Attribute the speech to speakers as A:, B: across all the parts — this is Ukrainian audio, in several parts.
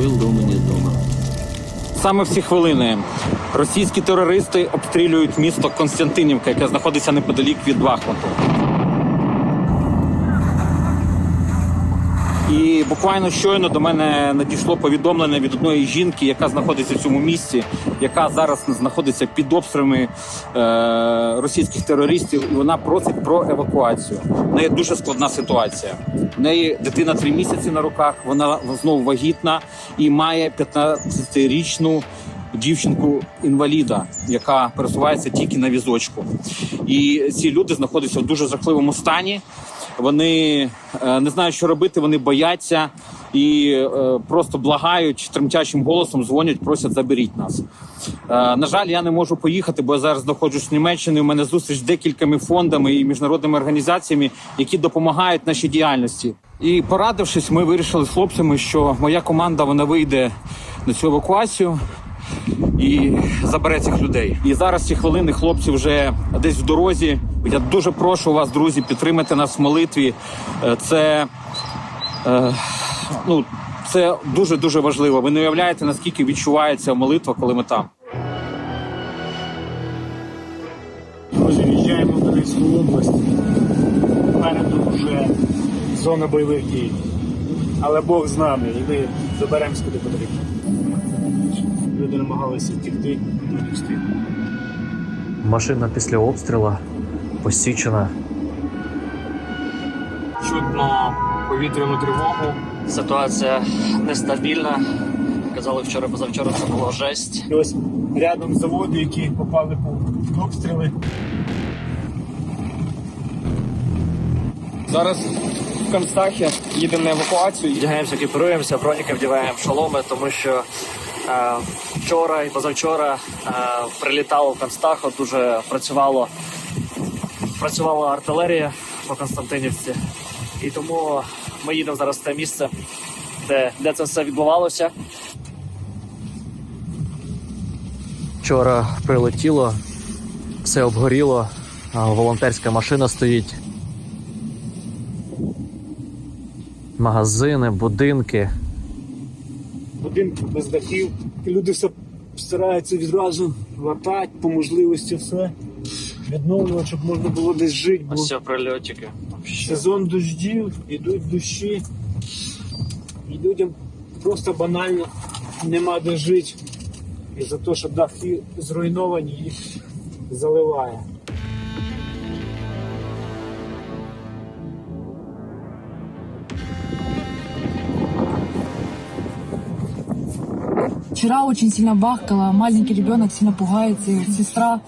A: виломані дома.
B: Саме в ці хвилини російські терористи обстрілюють місто Константинівка, яке знаходиться неподалік від Бахмуту. І буквально щойно до мене надійшло повідомлення від одної жінки, яка знаходиться в цьому місці, яка зараз знаходиться під обстрілами е, російських терористів, і вона просить про евакуацію. В неї дуже складна ситуація. В неї дитина три місяці на руках, вона знову вагітна і має 15-річну дівчинку інваліда, яка пересувається тільки на візочку. І ці люди знаходяться в дуже жахливому стані. Вони е, не знають, що робити, вони бояться і е, просто благають тремтячим голосом, дзвонять, просять заберіть нас. Е, на жаль, я не можу поїхати, бо я зараз знаходжусь в Німеччині. У мене зустріч з декількома фондами і міжнародними організаціями, які допомагають нашій діяльності. І порадившись, ми вирішили з хлопцями, що моя команда вона вийде на цю евакуацію і забере цих людей. І зараз ці хвилини хлопці вже десь в дорозі. Я дуже прошу вас, друзі, підтримати нас в молитві. Е, Це е, ну це дуже дуже важливо. Ви не уявляєте, наскільки відчувається молитва, коли ми там.
C: Друзі, в'їжджаємо в Донецьку область. Попереду вже зона бойових дій. Але Бог з нами, і ми заберемось куди потрібно. Люди намагалися втікти, але не.
D: Машина після обстрілу посічена.
E: чутно повітряну тривогу.
D: Ситуація нестабільна. Казали вчора, позавчора це було жесть.
C: І ось рядом заводи, які попали під обстріли.
B: Зараз в Констахі їдемо на евакуацію.
D: Вдягаємося, екіпіруємося, броніки вдягаємо шоломи, тому що вчора і позавчора е, прилітало в Констаху, дуже працювало, працювала артилерія по Константинівці. І тому ми їдемо зараз в те місце, де, де це все відбувалося. Вчора прилетіло, все обгоріло, волонтерська машина стоїть. Магазини, будинки.
C: Будинки без дахів. І люди все стараються відразу латати, по можливості все відновлювати, щоб можна було десь жити. Бо
D: Ось це прильотики.
C: сезон дождів, ідуть дощі, і людям просто банально нема де жити. І за те, що дахи зруйновані, їх заливає.
F: Вчера очень сильно бахкало, маленький ребенок сильно пугается, и сестра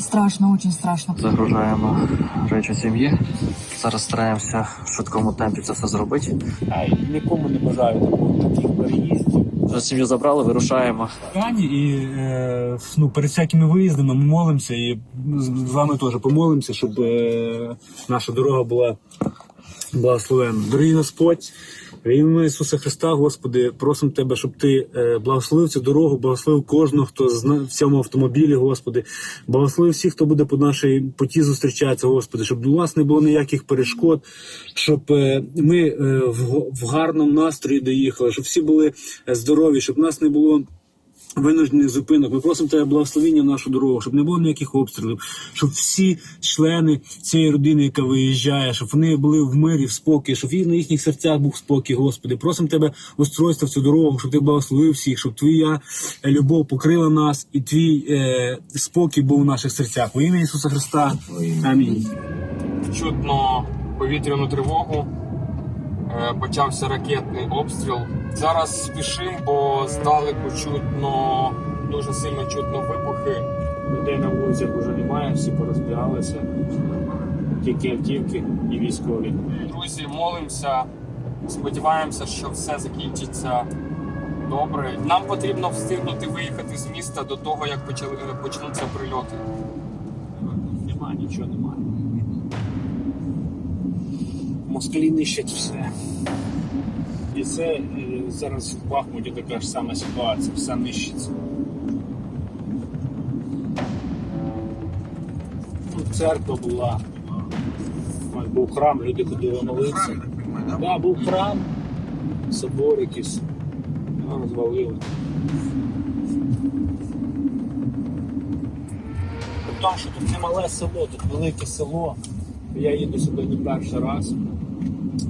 F: страшно, очень страшно.
D: Загружаємо речі сім'ї. Зараз стараємося в швидкому темпі це все зробити.
C: А нікому не бажаю такого таких переїздів.
D: Вже сім'ю забрали, вирушаємо.
C: Тані і е, ну, перед всякими виїздами ми молимося і з з вами теж помолимося, щоб е, наша дорога була благословенна. Дорогий Господь, в ім'я Ісуса Христа, Господи, просимо Тебе, щоб Ти е, благословив цю дорогу, благословив кожного, хто в цьому автомобілі, Господи, благословив всіх, хто буде по нашій поті зустрічатися, Господи, щоб у нас не було ніяких перешкод, щоб е, ми е, в, гарному настрої доїхали, щоб всі були здорові, щоб нас не було. Винуждених зупинок. Ми просимо тебе благословіння в нашу дорогу, щоб не було ніяких обстрілів, щоб всі члени цієї родини, яка виїжджає, щоб вони були в мирі, в спокій, щоб і на їхніх серцях був спокій, Господи. Просимо тебе устройства в цю дорогу, щоб ти благословив всіх, щоб твоя е, любов покрила нас і твій е, спокій був у наших серцях. У ім'я Ісуса Христа. Амінь.
E: Чутно повітряну тривогу. Е, Почався ракетний обстріл. Зараз спішимо, бо здалеку чутно, дуже сильно чутно вибухи.
C: Людей на вулицях вже немає, всі порозбігалися. Тільки автівки і військові.
E: Друзі, молимося, сподіваємося, що все закінчиться добре. Нам потрібно встигнути виїхати з міста до того, як почали, е, почнуться прильоти.
C: Нема, нічого немає. Москалі нищать все. І це е, зараз в Бахмуті така ж сама ситуація, все нищиться. Ну, церква була, був храм, люди ходили молитися. Так, да, був храм, собор якийсь. розвалили. Тому, що тут не мале село, тут велике село. Я їду сюди не перший раз.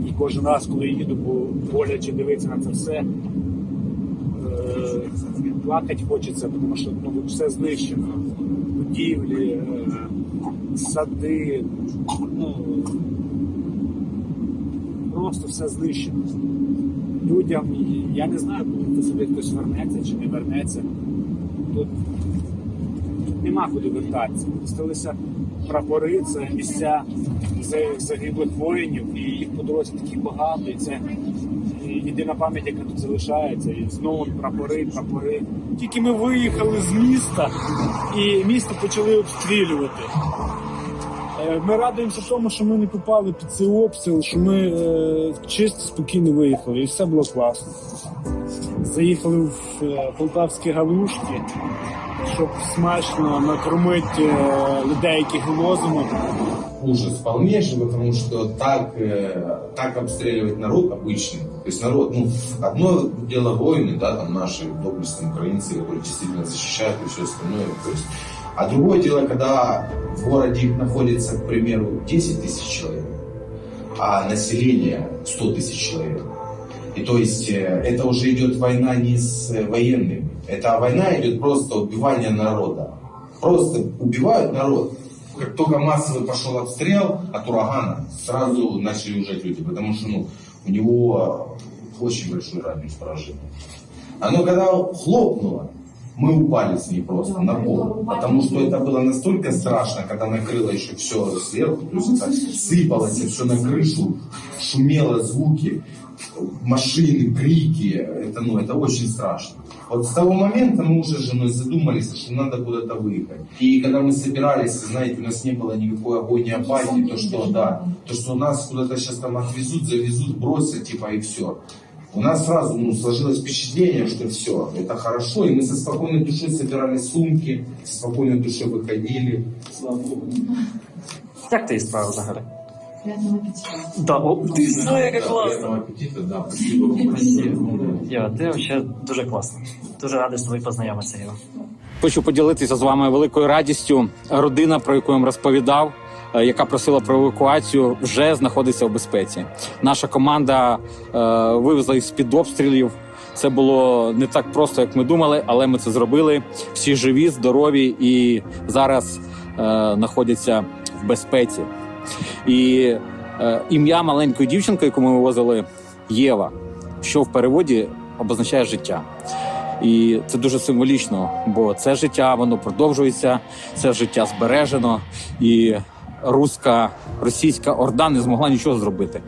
C: І кожен раз, коли їду, бо боляче дивитися на це все, е, плакати хочеться, тому що ну, все знищено. Будівлі, е, сади, ну, просто все знищено. Людям, я не знаю, коли сюди хтось вернеться чи не вернеться. Тут нема куди вертатися. Сталися прапори, це місця загиблих воїнів, і їх по дорозі такі багато, і це єдина пам'ять, яка тут залишається. І знову прапори, прапори. Тільки ми виїхали з міста, і місто почали обстрілювати. Е, Ми радуємося тому, що ми не попали під цей обстріл, що ми е, чисто спокійно виїхали, і все було класно Заїхали в е, полтавські галушки, щоб смачно накормити е, людей, яких вивозимо.
A: ужас полнейший, потому что так, э, так обстреливать народ обычный, то есть народ, ну, одно дело войны, да, там наши доблестные украинцы, которые действительно защищают и все остальное, то есть, а другое дело, когда в городе находится, к примеру, 10 тысяч человек, а население 100 тысяч человек. И то есть э, это уже идет война не с э, военными, это война идет просто убивание народа. Просто убивают народ. Как только массовый пошел обстрел от урагана, сразу начали уезжать люди, потому что ну, у него очень большой радиус поражения. Оно когда хлопнуло, мы упали с ней просто на пол, потому что это было настолько страшно, когда накрыло еще все сверху, то есть это сыпалось все на крышу, шумело звуки, машины, крики, это, ну, это очень страшно. Вот с того момента мы уже с женой задумались, что надо куда-то выехать. И когда мы собирались, знаете, у нас не было никакой огонь апатии, то что, да, то что нас куда-то сейчас там отвезут, завезут, бросят, типа, и все. У нас сразу ну, сложилось впечатление, что все, это хорошо, и мы со спокойной душой собирали сумки, со спокойной душой выходили.
D: Як ти справи взагалі?
F: Приятного аппетита.
D: Да, о, ти знає, яка
A: Да,
D: класна.
A: приятного аппетита, да, спасибо вам большое.
D: Єва, ти взагалі дуже класна. Дуже радий з тобою познайомитися, Єва.
B: Хочу поділитися з вами великою радістю. Родина, про яку я вам розповідав, е, яка просила про евакуацію, вже знаходиться в безпеці. Наша команда е, вивезла їх з під обстрілів. Це було не так просто, як ми думали, але ми це зробили. Всі живі, здорові і зараз е, знаходяться в безпеці. І е, ім'я маленької дівчинки, яку ми вивозили, Єва, що в переводі обозначає життя. І це дуже символічно, бо це життя воно продовжується, це життя збережено, і руська російська орда не змогла нічого зробити.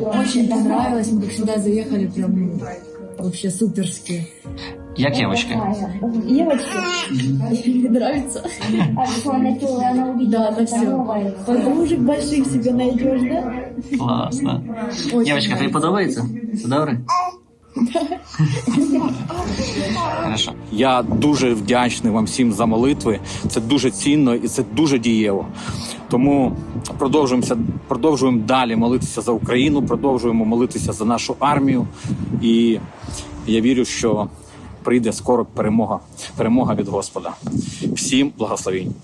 F: Очень понравилось, мы как сюда заехали, прям ну, вообще суперски.
D: Як Євочка?
G: Девочка,
F: Нравится?
G: а что она что, она увидела,
F: Да, на все. Подружек больших себе найдешь, да?
D: Класно. Євочка, тобі подобається? Все добре? Хорошо.
B: Я дуже вдячний вам всім за молитви. Це дуже цінно і це дуже дієво. Тому продовжуємося, продовжуємо далі молитися за Україну, продовжуємо молитися за нашу армію. І я вірю, що прийде скоро перемога, перемога від Господа. Всім благословінь.